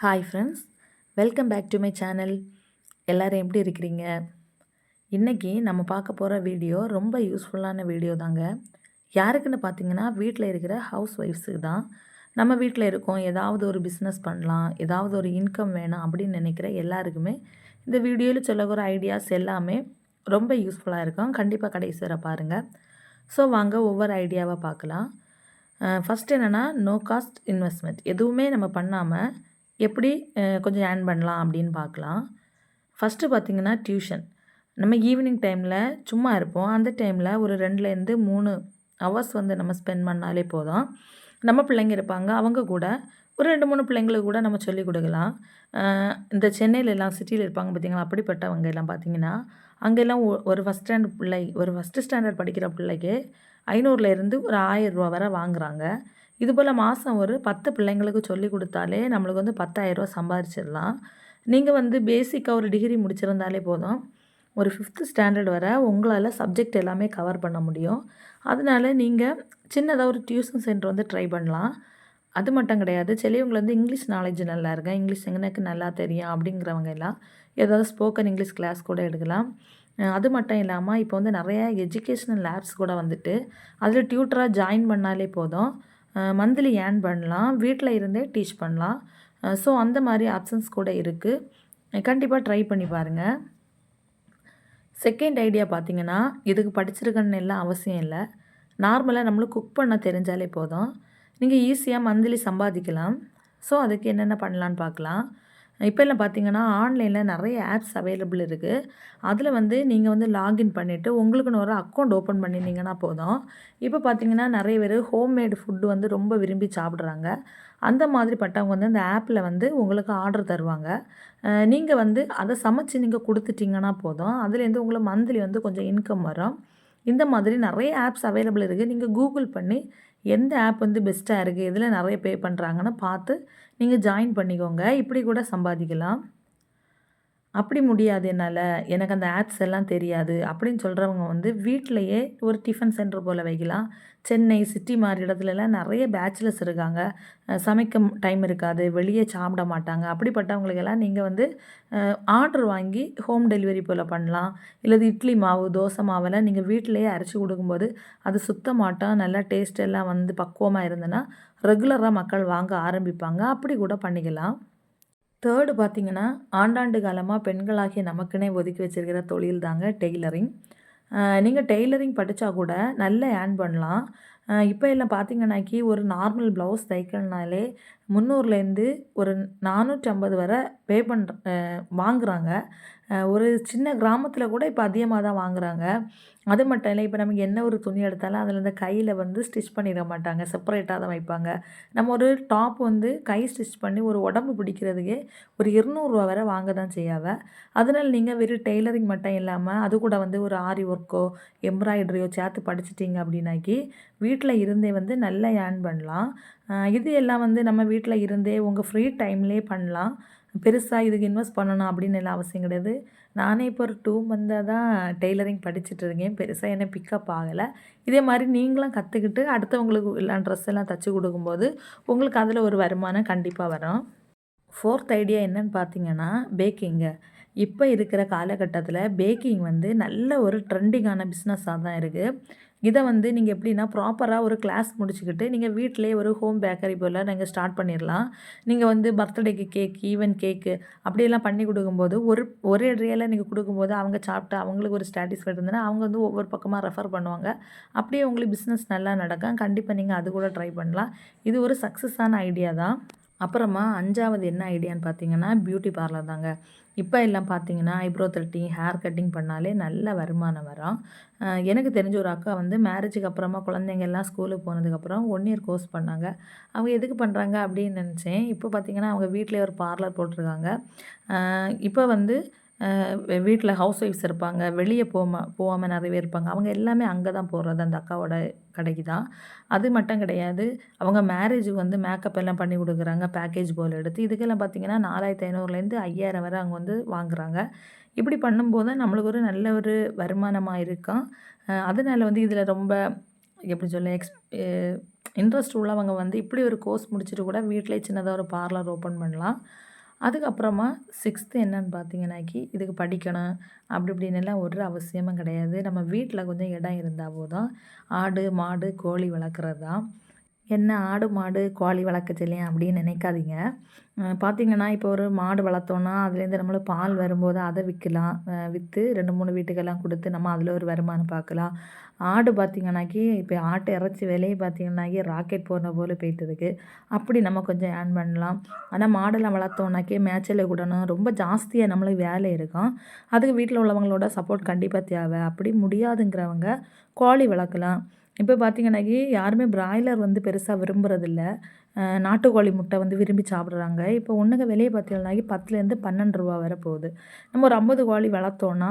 Hi friends welcome back to my channel எல்லோரும் எப்படி இருக்கிறீங்க? இன்றைக்கி நம்ம பார்க்க போகிற வீடியோ ரொம்ப யூஸ்ஃபுல்லான வீடியோ தாங்க. யாருக்குன்னு பார்த்தீங்கன்னா வீட்டில் இருக்கிற ஹவுஸ் ஒய்ஃப்ஸுக்கு தான். நம்ம வீட்டில் இருக்கோம் ஏதாவது ஒரு பிஸ்னஸ் பண்ணலாம் ஏதாவது ஒரு இன்கம் வேணும் அப்படின்னு நினைக்கிற எல்லாருக்குமே இந்த வீடியோவில் சொல்லக்கூற ஐடியாஸ் எல்லாமே ரொம்ப யூஸ்ஃபுல்லாக இருக்கும். கண்டிப்பாக கடைசி வர பாருங்கள் ஸோ வாங்க ஒவ்வொரு ஐடியாவாக பார்க்கலாம். ஃபஸ்ட் என்னென்னா நோ காஸ்ட் இன்வெஸ்ட்மெண்ட் எதுவுமே நம்ம பண்ணாமல் எப்படி கொஞ்சம் ஏர்ன் பண்ணலாம் அப்படின்னு பார்க்கலாம். ஃபஸ்ட்டு பார்த்திங்கன்னா டியூஷன் நம்ம ஈவினிங் டைமில் சும்மா இருப்போம். அந்த டைமில் ஒரு ரெண்டுலேருந்து மூணு ஹவர்ஸ் வந்து நம்ம ஸ்பெண்ட் பண்ணாலே போதும். நம்ம பிள்ளைங்க இருப்பாங்க அவங்க கூட ஒரு ரெண்டு மூணு பிள்ளைங்களுக்கு கூட நம்ம சொல்லிக் கொடுக்கலாம். இந்த சென்னையில் எல்லாம் சிட்டியில் இருப்பாங்க பார்த்தீங்களா? அப்படிப்பட்டவங்க எல்லாம் பார்த்தீங்கன்னா அங்கெல்லாம் ஒ- ஒரு ஃபஸ்ட் ஸ்டாண்டர்ட் பிள்ளை ஒரு ஃபஸ்ட்டு ஸ்டாண்டர்ட் படிக்கிற பிள்ளைக்கு ஐநூறுலேருந்து ஒரு ஆயிரம் ரூபா வரை வாங்குறாங்க. இது போல் மாதம் ஒரு பத்து பிள்ளைங்களுக்கு சொல்லி கொடுத்தாலே நம்மளுக்கு வந்து பத்தாயிரரூவா சம்பாதிச்சிடலாம் நீங்கள் வந்து பேசிக்காக ஒரு டிகிரி முடிச்சிருந்தாலே போதும். ஒரு ஃபிஃப்த்து ஸ்டாண்டர்ட் வரை உங்களால் சப்ஜெக்ட் எல்லாமே கவர் பண்ண முடியும். அதனால நீங்கள் சின்னதாக ஒரு டியூஷன் சென்டர் வந்து ட்ரை பண்ணலாம். அது மட்டும் கிடையாது சிலவங்க வந்து இங்கிலீஷ் நாலேஜ் நல்லா இருக்கா? இங்கிலீஷ் எனக்கு நல்லா தெரியும் அப்படிங்கிறவங்க எல்லாம் ஏதாவது ஸ்போக்கன் இங்கிலீஷ் கிளாஸ் கூட எடுக்கலாம். அது மட்டும் இல்லாமல் இப்போ வந்து நிறைய எஜுகேஷ்னல் லேப்ஸ் கூட வந்துட்டு அதில் டியூட்டராக ஜாயின் பண்ணாலே போதும். மந்த்லி ஏர்ன் பண்ணலாம். வீட்டில் இருந்தே டீச் பண்ணலாம். ஸோ அந்த மாதிரி ஆப்ஷன்ஸ் கூட இருக்குது கண்டிப்பாக ட்ரை பண்ணி பாருங்கள் செகண்ட் ஐடியா பார்த்தீங்கன்னா இதுக்கு படிச்சிருக்கணும்னு எல்லாம் அவசியம் இல்லை. நார்மலாக நம்மளுக்கு குக் பண்ண தெரிஞ்சாலே போதும். நீங்கள் ஈஸியாக மந்த்லி சம்பாதிக்கலாம். ஸோ அதுக்கு என்னென்ன பண்ணலான்னு பார்க்கலாம் இப்போ எல்லாம் பார்த்தீங்கன்னா ஆன்லைனில் நிறைய ஆப்ஸ் அவைலபிள் இருக்குது அதில் வந்து நீங்கள் வந்து லாகின் பண்ணிவிட்டு உங்களுக்குன்னு ஒரு அக்கௌண்ட் ஓப்பன் பண்ணினீங்கன்னா போதும். இப்போ பார்த்தீங்கன்னா நிறைய பேர் ஹோம்மேடு ஃபுட்டு வந்து ரொம்ப விரும்பி சாப்பிட்றாங்க. அந்த மாதிரி பட்டவங்க வந்து அந்த ஆப்பில் வந்து உங்களுக்கு ஆர்டர் தருவாங்க. நீங்கள் வந்து அதை சமைச்சு நீங்கள் கொடுத்துட்டிங்கன்னா போதும். அதுலேருந்து உங்களுக்கு மந்த்லி வந்து கொஞ்சம் இன்கம் வரும். இந்த மாதிரி நிறைய ஆப்ஸ் அவைலபிள் இருக்குது நீங்கள் கூகுள் பண்ணி எந்த ஆப் வந்து பெஸ்ட்டாக இருக்குது இதில் நிறைய பே பண்ணுறாங்கன்னு பார்த்து நீங்கள் ஜாயின் பண்ணிக்கோங்க. இப்படி கூட சம்பாதிக்கலாம். அப்படி முடியாது என்னால். எனக்கு அந்த ஆப்ஸ் எல்லாம் தெரியாது. அப்படின்னு சொல்கிறவங்க வந்து வீட்டிலையே ஒரு டிஃபன் சென்டர் போல் வைக்கலாம். சென்னை சிட்டி மாதிரி இடத்துலலாம் நிறைய பேச்சுலர்ஸ் இருக்காங்க. சமைக்க டைம் இருக்காது. வெளியே சாப்பிட மாட்டாங்க. அப்படிப்பட்டவங்களுக்கெல்லாம் நீங்கள் வந்து ஆர்டர் வாங்கி ஹோம் டெலிவரி போல் பண்ணலாம். இல்லது இட்லி மாவு தோசை மாவெல்லாம் நீங்கள் வீட்டிலையே அரைச்சி கொடுக்கும்போது அது சுத்தமாட்டம் நல்லா டேஸ்ட் எல்லாம் வந்து பக்குவமாக இருந்ததுன்னா ரெகுலராக மக்கள் வாங்க ஆரம்பிப்பாங்க. அப்படி கூட பண்ணிக்கலாம். தேர்டு பார்த்திங்கன்னா ஆண்டாண்டு காலமாக பெண்களாகிய நமக்குன்னே ஒதுக்கி வச்சுருக்கிற தொழில் தாங்க டெய்லரிங். நீங்கள் டெய்லரிங் படித்தா கூட நல்ல ஏர்ன் பண்ணலாம். இப்போ எல்லாம் பார்த்தீங்கன்னாக்கி ஒரு நார்மல் ப்ளவுஸ் தைக்கணுனாலே முந்நூறுலேருந்து ஒரு நானூற்றி ஐம்பது வரை பே பண்ணுற வாங்குகிறாங்க ஒரு சின்ன கிராமத்தில் கூட இப்போ அதிகமாக தான் வாங்குறாங்க. அது மட்டும் இல்லை இப்போ நமக்கு என்ன ஒரு துணி எடுத்தாலும் அதில் இந்த கையில் வந்து ஸ்டிச் பண்ணிட மாட்டாங்க. செப்பரேட்டாக தான் வைப்பாங்க. நம்ம ஒரு டாப் வந்து கை ஸ்டிச் பண்ணி ஒரு உடம்பு பிடிக்கிறதுக்கே ஒரு இருநூறுவா வரை வாங்க தான் செய்யாவ. அதனால் நீங்கள் வெறும் டெய்லரிங் மட்டும் இல்லாமல் அது கூட வந்து ஒரு ஆரி ஒர்க்கோ எம்ப்ராய்டரியோ சேர்த்து படிச்சிட்டிங்க அப்படின்னாக்கி வீட்டில் இருந்தே வந்து நல்லா ஏர்ன் பண்ணலாம். இது எல்லாம் வந்து நம்ம வீட்டில் இருந்தே உங்கள் ஃப்ரீ டைம்லேயே பண்ணலாம். பெருசாக இதுக்கு இன்வெஸ்ட் பண்ணணும் அப்படின்னு எல்லாம் அவசியம் கிடையாது. நானே இப்போ ஒரு டூ மந்தாக தான் டெய்லரிங் படிச்சுட்டு இருக்கேன். பெருசாக என்ன பிக்கப் ஆகலை. இதே மாதிரி நீங்களும் கற்றுக்கிட்டு அடுத்தவங்களுக்கு எல்லாம் ட்ரெஸ் எல்லாம் தச்சு கொடுக்கும்போது உங்களுக்கு அதில் ஒரு வருமானம் கண்டிப்பாக வரும். ஃபோர்த் ஐடியா என்னன்னு பார்த்தீங்கன்னா பேக்கிங்கு இப்போ இருக்கிற காலகட்டத்தில் பேக்கிங் வந்து நல்ல ஒரு ட்ரெண்டிங்கான பிஸ்னஸாக தான் இருக்குது இதை வந்து நீங்கள் எப்படின்னா ப்ராப்பராக ஒரு கிளாஸ் முடிச்சுக்கிட்டு நீங்கள் வீட்டிலேயே ஒரு ஹோம் பேக்கரி போல் நீங்கள் ஸ்டார்ட் பண்ணிடலாம் நீங்கள் வந்து பர்த்டேக்கு கேக் ஈவன் கேக்கு அப்படியெல்லாம் பண்ணி கொடுக்கும்போது ஒரு ஒரே ட்ரேயில் நீங்கள் கொடுக்கும்போது அவங்க சாப்பிட்டு அவங்களுக்கு ஒரு ஸ்டாட்டிஸ்ஃபைட் இருந்ததுன்னா அவங்க வந்து ஒவ்வொரு பக்கமாக ரெஃபர் பண்ணுவாங்க. அப்படியே உங்களுக்கு பிஸ்னஸ் நல்லா நடக்கும். கண்டிப்பாக நீங்கள் அது கூட ட்ரை பண்ணலாம். இது ஒரு சக்ஸஸான ஐடியா தான். அப்புறமா அஞ்சாவது என்ன ஐடியான்னு பார்த்தீங்கன்னா பியூட்டி பார்லர் தாங்க. இப்போ எல்லாம் பார்த்தீங்கன்னா ஐப்ரோ த்ரெட்டிங் ஹேர் கட்டிங் பண்ணாலே நல்ல வருமானம் வரும். எனக்கு தெரிஞ்ச ஒரு அக்கா வந்து மேரேஜுக்கு அப்புறமா குழந்தைங்க எல்லாம் ஸ்கூலுக்கு போனதுக்கப்புறம் ஒன் இயர் கோர்ஸ் பண்ணாங்க. அவங்க எதுக்கு பண்ணுறாங்க அப்படின்னு நினச்சேன். இப்போ பார்த்தீங்கன்னா அவங்க வீட்டிலே ஒரு பார்லர் போட்டிருக்காங்க. இப்போ வந்து வீட்டில் ஹவுஸ் ஒய்ஃப்ஸ் இருப்பாங்க வெளியே போகாம போகாமல் நிறைய பேர் இருப்பாங்க. அவங்க எல்லாமே அங்கே தான் போடுறது அந்த அக்காவோட கடைக்கு தான் அது மட்டும் கிடையாது அவங்க மேரேஜுக்கு வந்து மேக்கப் எல்லாம் பண்ணி கொடுக்குறாங்க பேக்கேஜ் போல் எடுத்து. இதுக்கெல்லாம் பார்த்தீங்கன்னா நாலாயிரத்தி ஐநூறுலேருந்து ஐயாயிரம் வரை அவங்க வந்து வாங்குறாங்க. இப்படி பண்ணும்போது நம்மளுக்கு ஒரு நல்ல ஒரு வருமானமாக இருக்கும். அதனால் அதனால வந்து இதில் ரொம்ப எப்படி சொல்ல எக்ஸ் இன்ட்ரெஸ்ட் உள்ளவங்க வந்து இப்படி ஒரு கோர்ஸ் முடிச்சுட்டு கூட வீட்டிலே சின்னதாக ஒரு பார்லர் ஓப்பன் பண்ணலாம். அதுக்கப்புறமா சிக்ஸ்த்து என்னன்னு பார்த்தீங்கன்னாக்கி இதுக்கு படிக்கணும் அப்படி இப்படின்னு எல்லாம் ஒரு அவசியமும் கிடையாது. நம்ம வீட்டில் கொஞ்சம் இடம் இருந்தால் போதும். ஆடு மாடு கோழி வளர்க்குறது தான். என்ன ஆடு மாடு கோழி வளர்க்க சொல்லியா அப்படின்னு நினைக்காதீங்க. பார்த்தீங்கன்னா இப்போ ஒரு மாடு வளர்த்தோன்னா அதுலேருந்து நம்மளுக்கு பால் வரும்போது அதை விற்கலாம். விற்று ரெண்டு மூணு வீட்டுக்கெல்லாம் கொடுத்து நம்ம அதில் ஒரு வருமானம் பார்க்கலாம். ஆடு பார்த்தீங்கன்னாக்கி இப்போ ஆட்டு இறைச்சி விலையை பார்த்திங்கனாக்கி ராக்கெட் போன போல் போயிட்டுருக்கு அப்படி நம்ம கொஞ்சம் ஏர்ன் பண்ணலாம். ஆனால் மாடெல்லாம் வளர்த்தோன்னாக்கி மேய்ச்சல் விடணும். ரொம்ப ஜாஸ்தியாக நம்மளுக்கு வேலை இருக்கும். அதுக்கு வீட்டில் உள்ளவங்களோட சப்போர்ட் கண்டிப்பாக தேவை. அப்படி முடியாதுங்கிறவங்க கோழி வளர்க்கலாம். இப்போ பார்த்தீங்கன்னாக்கி யாருமே பிராய்லர் வந்து பெருசாக விரும்புகிறதில்ல நாட்டுக்கோழி முட்டை வந்து விரும்பி சாப்பிட்றாங்க. இப்போ ஒன்றுங்க விலையை பார்த்தீங்கன்னாக்கி பத்துலேருந்து பன்னெண்டு ரூபா வரை போகுது. நம்ம ஒரு ஐம்பது கோழி வளர்த்தோன்னா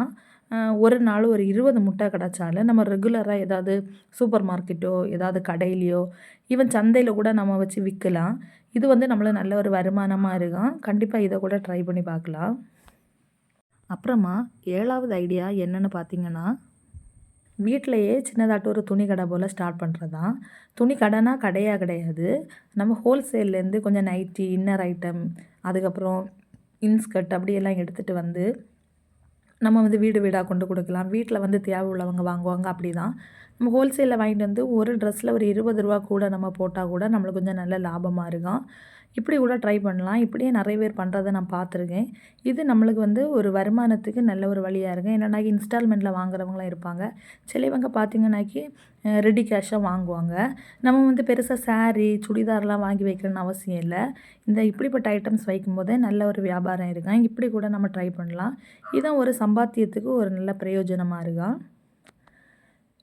ஒரு நாள் ஒரு இருபது முட்டை கிடச்சாலும் நம்ம ரெகுலராக ஏதாவது சூப்பர் மார்க்கெட்டோ ஏதாவது கடையிலையோ ஈவன் சந்தையில் கூட நம்ம வச்சு விற்கலாம் இது வந்து நம்மளுக்கு நல்ல ஒரு வருமானமாக இருக்கும். கண்டிப்பாக இதை கூட ட்ரை பண்ணி பார்க்கலாம். அப்புறமா ஏழாவது ஐடியா என்னென்னு பார்த்தீங்கன்னா வீட்டிலையே சின்னதாட்டு ஒரு துணி கடை போல் ஸ்டார்ட் பண்ணுறது தான் துணி கடைனா கடையாக கிடையாது. நம்ம ஹோல்சேல்லேருந்து கொஞ்சம் நைட்டி இன்னர் ஐட்டம் அதுக்கப்புறம் இன்ஸ்கர்ட் அப்படியெல்லாம் எடுத்துகிட்டு வந்து நம்ம வந்து வீடு வீடாக கொண்டு கொடுக்கலாம். வீட்டில் வந்து தேவை உள்ளவங்க வாங்குவாங்க அப்படி தான் நம்ம ஹோல்சேலில் வாங்கிட்டு வந்து ஒரு ட்ரெஸ்ஸில் ஒரு இருபது ரூபா கூட நம்ம போட்டால் கூட நம்மளுக்கு கொஞ்சம் நல்ல லாபமாக இருக்கும். இப்படி கூட ட்ரை பண்ணலாம். இப்படியே நிறைய பேர் பண்ணுறதை நான் பார்த்துருக்கேன். இது நம்மளுக்கு வந்து ஒரு வருமானத்துக்கு நல்ல ஒரு வழியாக இருக்கும் என்னென்னா இன்ஸ்டால்மெண்ட்டில் வாங்குறவங்களாம் இருப்பாங்க. சிலவங்க பார்த்தீங்கன்னாக்கி ரெடி கேஷாக வாங்குவாங்க. நம்ம வந்து பெருசாக சாரீ சுடிதார்லாம் வாங்கி வைக்கணும்னு அவசியம் இல்லை. இந்த இப்படிப்பட்ட ஐட்டம்ஸ் வைக்கும்போதே நல்ல ஒரு வியாபாரம் இருக்கும். இப்படி கூட நம்ம ட்ரை பண்ணலாம். இதான் ஒரு சம்பாத்தியத்துக்கு ஒரு நல்ல பிரயோஜனமாக இருக்கான்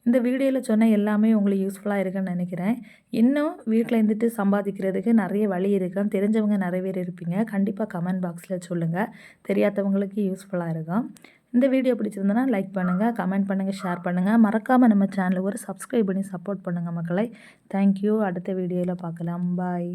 இந்த வீடியோவில் சொன்ன எல்லாமே உங்களுக்கு யூஸ்ஃபுல்லாக இருக்குன்னு நினைக்கிறேன். இன்னும் வீட்டில் இருந்துட்டு சம்பாதிக்கிறதுக்கு நிறைய வழி இருக்கும் தெரிஞ்சவங்க நிறைய பேர் இருப்பீங்க. கண்டிப்பாக கமெண்ட் பாக்ஸில் சொல்லுங்கள் தெரியாதவங்களுக்கு யூஸ்ஃபுல்லாக இருக்கும். இந்த வீடியோ பிடிச்சிருந்தனா லைக் பண்ணுங்கள் கமெண்ட் பண்ணுங்கள் ஷேர் பண்ணுங்கள் மறக்காமல் நம்ம சேனலுக்கு ஒரு சப்ஸ்கிரைப் பண்ணி சப்போர்ட் பண்ணுங்கள் மக்களை. தேங்க்யூ அடுத்த வீடியோவில் பார்க்கலாம். பாய்